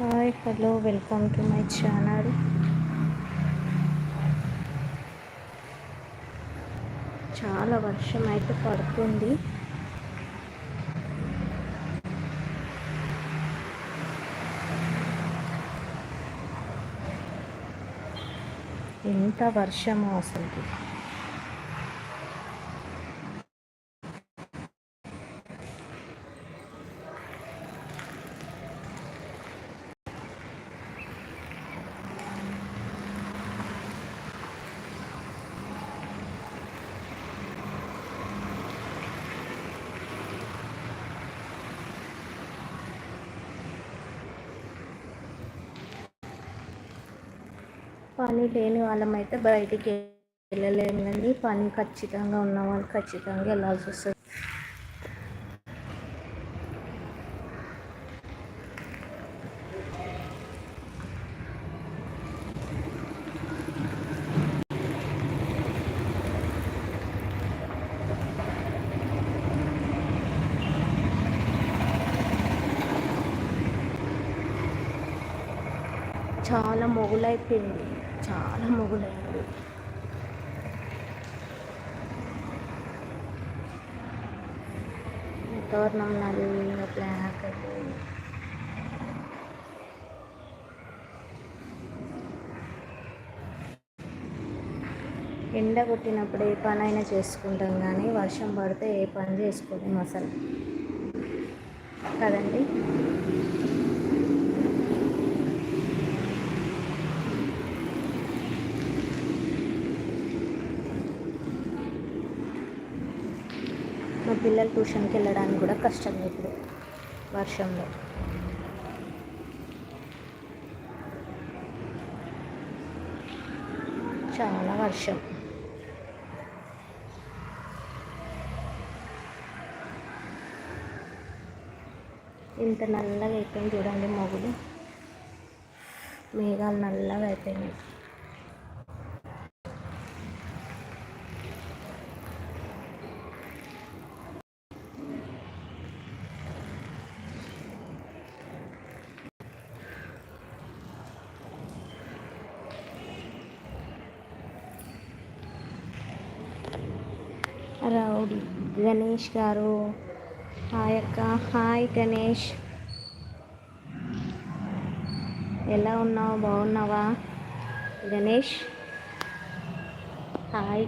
Hi hello welcome to my channel. చాలా వర్షం అయితే పడుతుంది. ఎంత వర్షమో అసలు. పని లేని వాళ్ళమైతే బయటికి వెళ్ళలేము పని ఖచ్చితంగా ఉన్న వాళ్ళు ఖచ్చితంగా వెళ్ళాల్సి వస్తుంది. చాలా మొగులైపోయింది. చాలా మొగులైంది వాతావరణం నల్ల బ్లాక్ ఎండ కొట్టినప్పుడు ఏ పనైనా చేసుకుంటాం కానీ వర్షం పడితే ఏ పని చేసుకోలేము అసలు. కదండి? మా పిల్లలు ట్యూషన్కి వెళ్ళడానికి కూడా కష్టం ఇప్పుడు వర్షంలో. చాలా వర్షం. ఇంత నల్లగా అయిపోయింది చూడండి మొగుడు. మేఘాలు నల్లగా అయిపోయినాయి. రౌడీ. గణేష్ గారు. ఆ యొక్క హాయ్ గణేష్. ఎలా ఉన్నావు? బాగున్నావా? గణేష్. హాయ్.